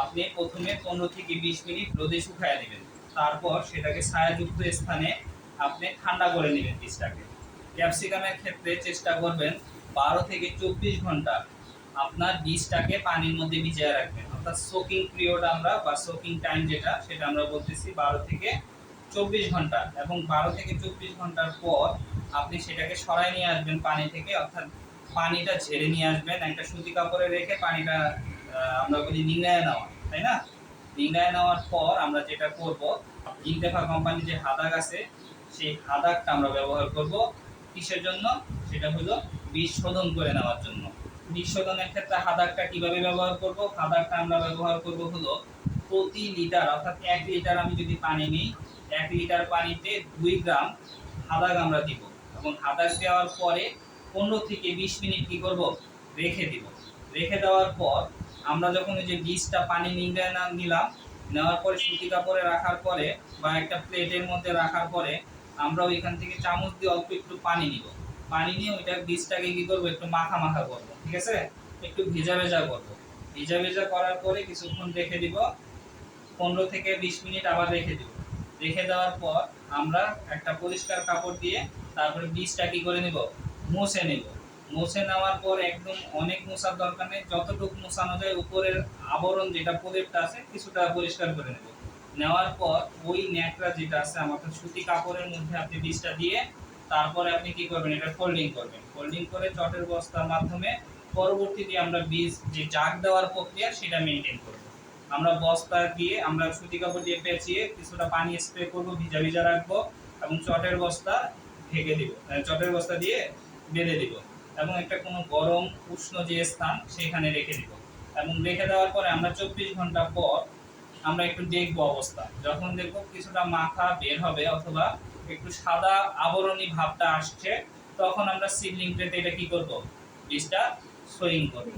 আপনি প্রথমে পনেরো থেকে বিশ মিনিট রোদে শুকায় নেবেন তারপর সেটাকে ছায়াযুক্ত স্থানে আপনি ঠান্ডা করে নেবেন বীজটাকে। ক্যাপসিকামের ক্ষেত্রে চেষ্টা করবেন বারো থেকে চব্বিশ ঘণ্টা আপনার বীজটাকে পানির মধ্যে ভিজিয়ে রাখবেন। অর্থাৎ সোকিং পিরিয়ড আমরা বা সোকিং টাইম যেটা, সেটা আমরা বলতেছি বারো থেকে চব্বিশ ঘণ্টা। এবং বারো থেকে চব্বিশ ঘণ্টার পর আপনি সেটাকে সরাই নিয়ে আসবেন পানি থেকে। অর্থাৎ পানিটা ঝেড়ে নিয়ে আসবেন। একটা সুতি কাপড়ে রেখে পানিটা আমরা বলি নিংড়ায় নেওয়া, তাই না? নিংড়ায় নেওয়ার পর আমরা যেটা করব ইনতেফা কোম্পানি যে হাদাক আছে, সেই হাদাকটা আমরা ব্যবহার করব। কিসের জন্য? সেটা হলো বীজ শোধন করে নেওয়ার জন্য। বীজ শোধনের ক্ষেত্রে হাদাকটা কীভাবে ব্যবহার করব? হাদাকটা আমরা ব্যবহার করব হলো প্রতি লিটার, অর্থাৎ এক লিটার আমি যদি পানি নিই, এক লিটার পানিতে দুই গ্রাম হাদাক আমরা দিব এবং হাদাক দেওয়ার পরে পনেরো থেকে বিশ মিনিট কি করব? রেখে দিব। রেখে দেওয়ার পর আমরা যখন ওই যে বীজটা পানি নিংড়ে না নিলাম, নেওয়ার পরে সুতি কাপড়ে রাখার পরে বা একটা প্লেটের মধ্যে রাখার পরে আমরা ওইখান থেকে চামচ দিয়ে অল্প একটু পানি নিব। পানি নিয়ে ওইটা বীজটাকে কি করব? একটু মাখা মাখা করব, ঠিক আছে? একটু ভেজা ভেজা করব। ভেজা ভেজা করার পরে কিছুক্ষণ রেখে দিব। পনেরো থেকে বিশ মিনিট আবার রেখে দিব। রেখে দেওয়ার পর আমরা একটা পরিষ্কার কাপড় দিয়ে তারপরে বীজটা কী করে নিব? মুছে নেব। মুছে নেওয়ার পর একদম অনেক মোছার দরকার নেই। যতটুকু মোছানো যায়, উপরের আবরণ যেটা প্রদীপটা আছে, কিছুটা পরিষ্কার করে নেবে। নেওয়ার পর ওই ন্যাকড়া যেটা আছে আমাদের সুতি কাপড়ের মধ্যে আপনি বীজটা দিয়ে তারপরে আপনি কি করবেন, এটা ফোল্ডিং করবেন। ফোল্ডিং করে চটের বস্তার মাধ্যমে পরবর্তীতে আমরা বীজ, যে জাগ দেওয়ার প্রক্রিয়া, সেটা মেনটেন করব। আমরা বস্তা দিয়ে আমরা সুতি কাপড় দিয়ে পেঁচিয়ে কিছুটা পানি স্প্রে করব, ভিজা ভিজা রাখব এবং চটের বস্তা ঢেকে দিব চটের বস্তা দিয়ে বেঁধে দিব। এবং একটা কোনো গরম, উষ্ণ যে স্থান সেখানে রেখে দিব। এবং রেখে দেওয়ার পরে আমরা চব্বিশ ঘণ্টা পর আমরা একটু দেখব অবস্থা। যখন দেখব কিছুটা মাথা বের হবে অথবা একটু সাদা আবরণী ভাবটা আসছে, তখন আমরা সিডলিং ট্রেতে এটা কি করব? বীজটা সোয়িং করব।